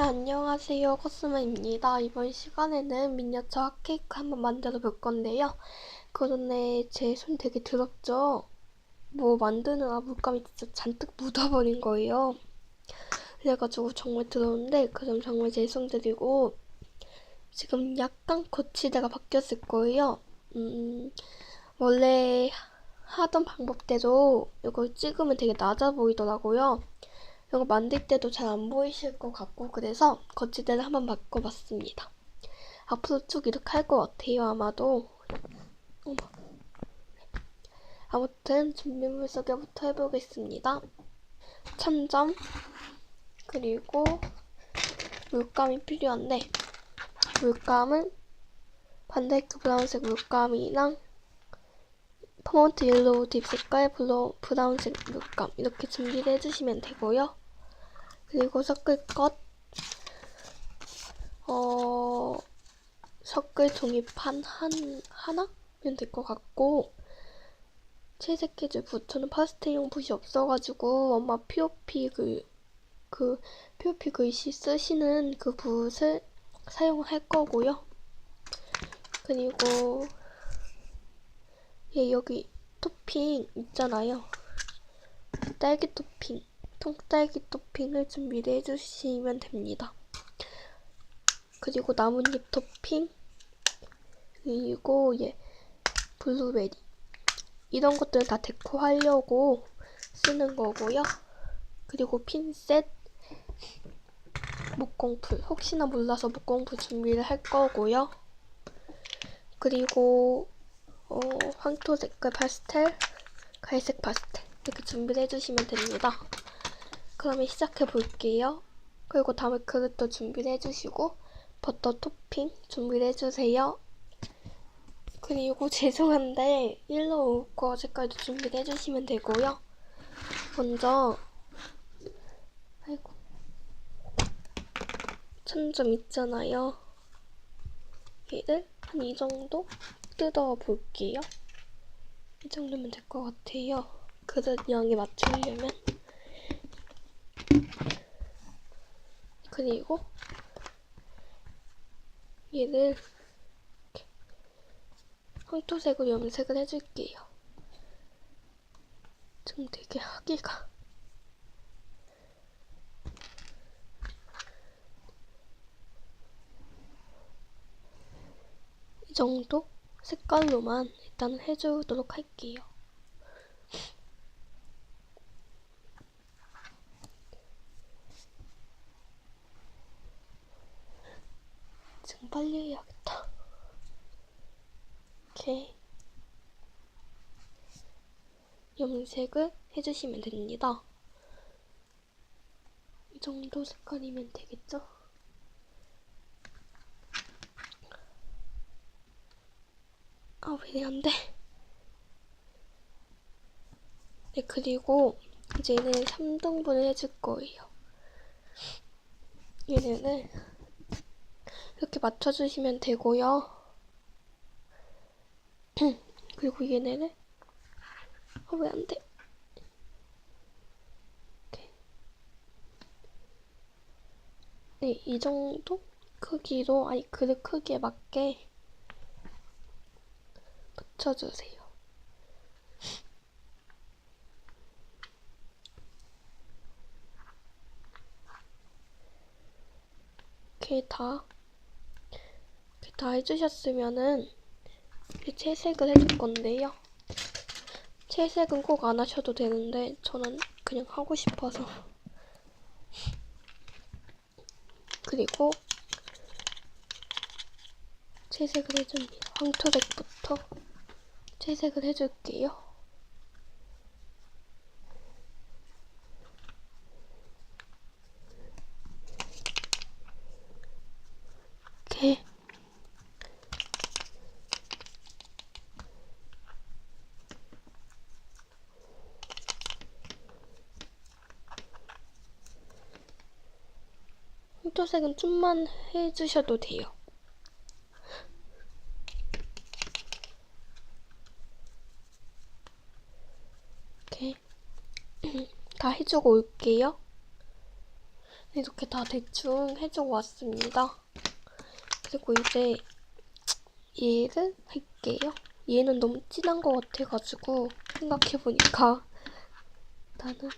네, 안녕하세요. 코스모입니다. 이번 시간에는 미니어처 핫케이크 한번 만들어 볼 건데요. 그 전에 제손 되게 더럽죠? 뭐 만드느라 물감이 진짜 잔뜩 묻어버린 거예요. 그래가지고 정말 더러운데 그 점 정말 죄송드리고 지금 약간 거치대가 바뀌었을 거예요. 음, 원래 하던 방법대로 이걸 찍으면 되게 낮아 보이더라고요. 이거 만들 때도 잘 안 보이실 것 같고 그래서 거치대를 한번 바꿔봤습니다. 앞으로 쭉 이렇게 할 것 같아요 아마도. 아무튼 준비물 소개부터 해보겠습니다. 천점 그리고 물감이 필요한데 물감은 반데이크 브라운색 물감이랑 퍼먼트 옐로우 딥 색깔 블루, 브라운색 물감 이렇게 준비를 해주시면 되고요. 그리고 섞을 것, 어, 섞을 종이판 한, 하나면 될 것 같고, 채색해줄 붓, 저는 파스텔용 붓이 없어가지고, 엄마 POP 그, 그, POP 글씨 쓰시는 그 붓을 사용할 거고요. 그리고, 얘 여기 토핑 있잖아요. 딸기 토핑. 통딸기 토핑을 준비를 해주시면 됩니다. 그리고 나뭇잎 토핑, 그리고 예, 블루베리. 이런 것들은 다 데코 하려고 쓰는 거고요. 그리고 핀셋, 목공풀. 혹시나 몰라서 목공풀 준비를 할 거고요. 그리고 어, 황토 색깔 파스텔, 갈색 파스텔 이렇게 준비를 해주시면 됩니다. 그러면 시작해 볼게요. 그리고 다음에 그릇도 준비를 해주시고 버터 토핑 준비를 해주세요. 그리고 죄송한데 일로 오거 색깔도 준비를 해주시면 되고요. 먼저 아이고 천점 있잖아요. 얘를 한 이 정도 뜯어 볼게요. 이 정도면 될 것 같아요. 그릇 양에 맞추려면 그리고 얘를 황토색으로 염색을 해줄게요. 지금 되게 하기가 이 정도 색깔로만 일단 해주도록 할게요. 지금 빨리 해야겠다. 이렇게 염색을 해주시면 됩니다. 이 정도 색깔이면 되겠죠? 아, 왜 안 돼? 네, 그리고 이제는 3등분을 해줄 거예요. 얘네는 이렇게 맞춰주시면 되고요. 그리고 얘네는 어, 왜안 돼? 이렇게. 네, 이 정도 크기로 아니 그릇 크기에 맞게 붙여주세요. 이렇게 다 이렇게 다 해주셨으면은 채색을 해줄 건데요. 채색은 꼭 안 하셔도 되는데 저는 그냥 하고 싶어서 그리고 채색을 해줍니다. 황토색부터 채색을 해줄게요. 이렇게 황 토색은 좀만 해주셔도 돼요. 이렇게 다 해주고 올게요. 이렇게 다 대충 해주고 왔습니다. 그리고 이제 얘를 할게요. 얘는 너무 진한 것 같아가지고 생각해보니까 나는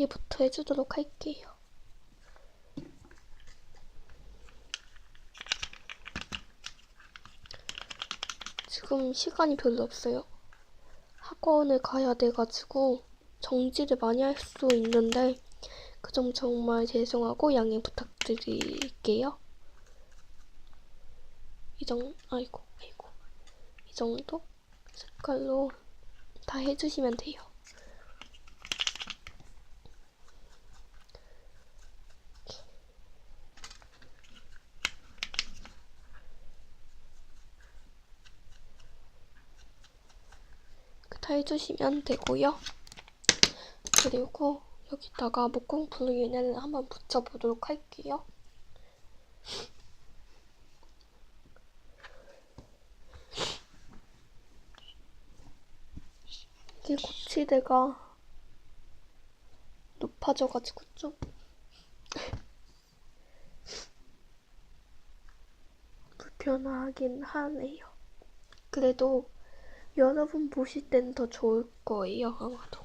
얘부터 해주도록 할게요. 지금 시간이 별로 없어요. 학원을 가야 돼가지고 정지를 많이 할 수 있는데 그 점 정말 죄송하고 양해 부탁드릴게요. 이 정, 아이고, 아이고. 이 정도 색깔로 다 해주시면 돼요. 다 해주시면 되고요. 그리고 여기다가 목공 블루윤을 한번 붙여보도록 할게요. 이게 고치대가 높아져가지고 좀 불편하긴 하네요. 그래도 여러분 보실 땐 더 좋을 거예요, 아마도.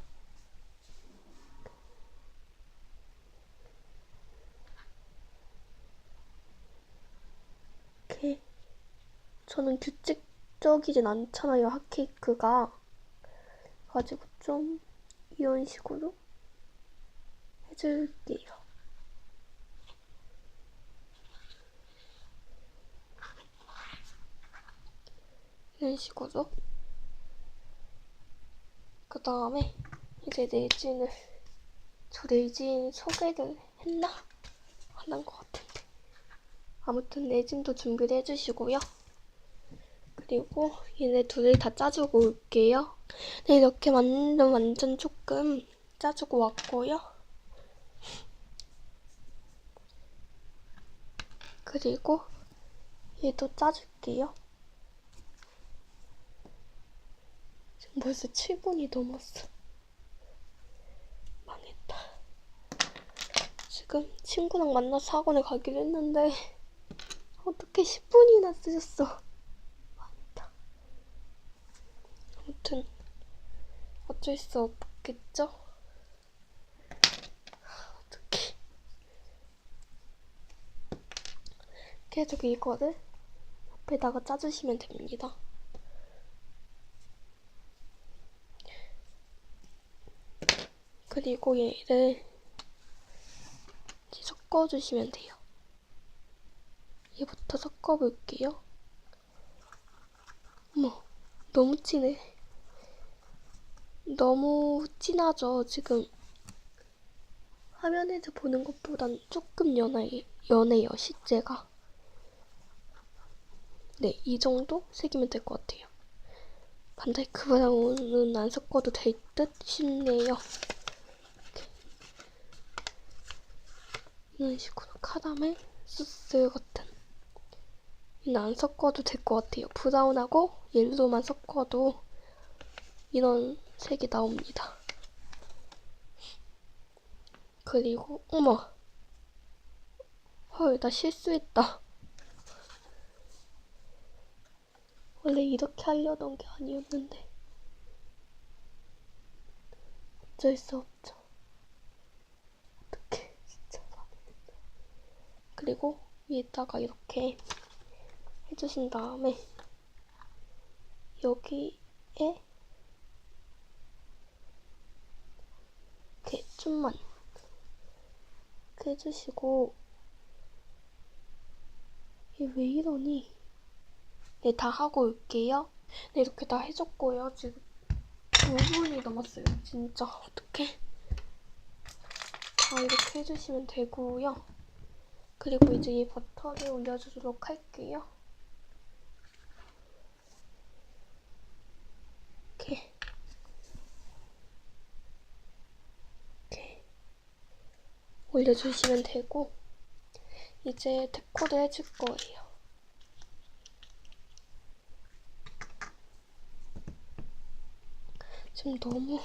이렇게 저는 규칙적이진 않잖아요, 핫케이크가. 가지고 좀 이런 식으로 해줄게요. 이런 식으로. 그 다음에 이제 내진을 저 내진 소개를 했나? 안 한 것 같은데. 아무튼 내진도 준비를 해주시고요. 그리고 얘네 둘을 다 짜주고 올게요. 네, 이렇게 완전 완전 조금 짜주고 왔고요. 그리고 얘도 짜줄게요. 지금 벌써 7분이 넘었어. 망했다. 지금 친구랑 만나서 학원에 가기로 했는데 어떻게 10분이나 쓰셨어. 망했다. 아무튼 어쩔 수 없겠죠? 어떡해. 계속 이거를 옆에다가 짜주시면 됩니다. 그리고 얘를 섞어주시면 돼요. 얘부터 섞어볼게요. 어머, 너무 진해. 너무 진하죠, 지금. 화면에서 보는 것보단 조금 연해, 연해요, 실제가. 네, 이 정도 색이면 될 것 같아요. 반다이크 브라운은 안 섞어도 될 듯 싶네요. 이런 식으로 카라멜 소스 같은 안 섞어도 될 것 같아요. 브라운하고 옐로만 섞어도 이런 색이 나옵니다. 그리고 어머 헐 나 실수했다. 원래 이렇게 하려던 게 아니었는데 어쩔 수 없죠. 어떡해 진짜 망했다. 그리고 위에다가 이렇게 해주신 다음에 여기에 이렇게 좀만 이렇게 해주시고 얘 왜 이러니? 네, 다 하고 올게요. 네, 이렇게 다 해줬고요. 지금 5분이 넘었어요. 진짜 어떡해. 다 이렇게 해주시면 되고요. 그리고 이제 이 버터를 올려주도록 할게요. 이렇게. 이렇게. 올려주시면 되고, 이제 데코를 해줄 거예요. 지금 너무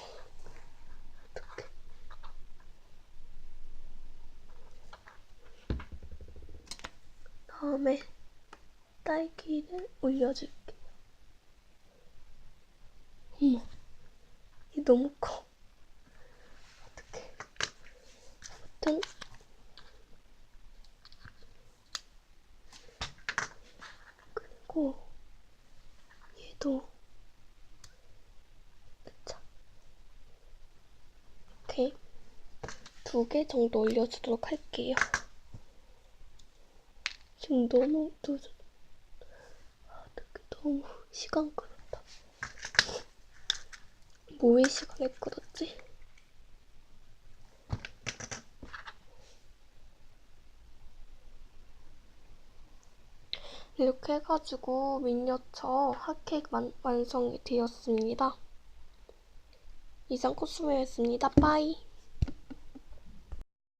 어떡해. 다음에 딸기를 올려줄게요. 어머, 이 너무 커. 어떡해. 아무튼 그리고 얘도 자 이렇게 두 개 정도 올려주도록 할게요. 지금 너무 늦어. 아, 너무 시간 끌었다. 뭐에 시간을 끌었지? 이렇게 해가지고 미니어처 핫케이크 완, 완성이 되었습니다. 이상 코스메였습니다. 빠이.